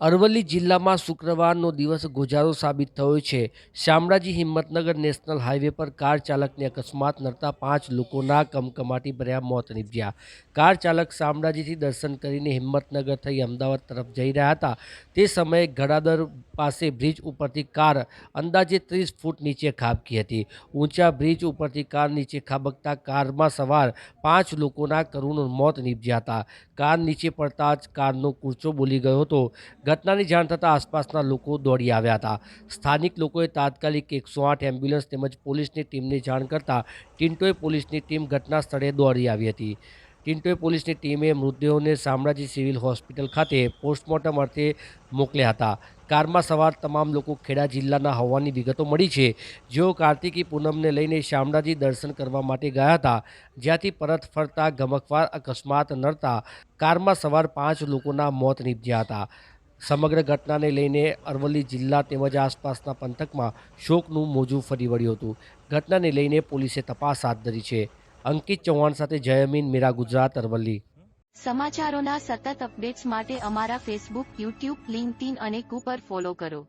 અરવલ્લી જિલ્લામાં શુક્રવારનો દિવસ ગોજારો સાબિત થયો છે. શામળાજી હિંમતનગર નેશનલ હાઈવે પર કાર ચાલકને અકસ્માત નડતા પાંચ લોકોના કમકમાટી ભર્યા મોત નીપજ્યા. કાર ચાલક શામળાજીથી દર્શન કરીને હિંમતનગર થઈ અમદાવાદ તરફ જઈ રહ્યા હતા. તે સમયે ગડાદર પાસે બ્રિજ ઉપરથી કાર અંદાજે ત્રીસ ફૂટ નીચે ખાબકી હતી. ઊંચા બ્રિજ ઉપરથી કાર નીચે ખાબકતા કારમાં સવાર પાંચ લોકોના કરુણ મોત નીપજ્યા હતા. કાર નીચે પડતા જ કારનો કૂર્ચો બોલી ગયો હતો. ઘટનાની જાણ થતાં આસપાસના લોકો દોડી આવ્યા હતા. સ્થાનિક લોકોએ તાત્કાલિક એકસો આઠ એમ્બ્યુલન્સ તેમજ પોલીસની ટીમને જાણ કરતાં ટિન્ટોય પોલીસની ટીમ ઘટના સ્થળે દોડી આવી હતી. ટિન્ટોય પોલીસની ટીમે મૃતદેહોને શામળાજી સિવિલ હોસ્પિટલ ખાતે પોસ્ટમોર્ટમ અર્થે મોકલ્યા હતા. કારમાં સવાર તમામ લોકો ખેડા જિલ્લાના હોવાની વિગતો મળી છે. જેઓ કાર્તિકી પૂનમને લઈને શામળાજી દર્શન કરવા માટે ગયા હતા, જ્યાંથી પરત ફરતા ગમકવાર અકસ્માત નડતા કારમાં સવાર પાંચ લોકોના મોત નીપજ્યા હતા. સમગ્ર ઘટનાને લઈને અરવલ્લી જિલ્લા તેમજ આસપાસના પંથકમાં શોકનું મોજું ફરી વળ્યું હતું. ઘટનાને લઈને પોલીસે તપાસ હાથ ધરી છે. અંકિત ચૌહાણ સાથે જયમીન મીરા ગુજરાત અરવલ્લી. સમાચારોના સતત અપડેટ્સ માટે અમારા ફેસબુક યુટ્યુબ લિંક્ડઇન અને કુપર ફોલો કરો.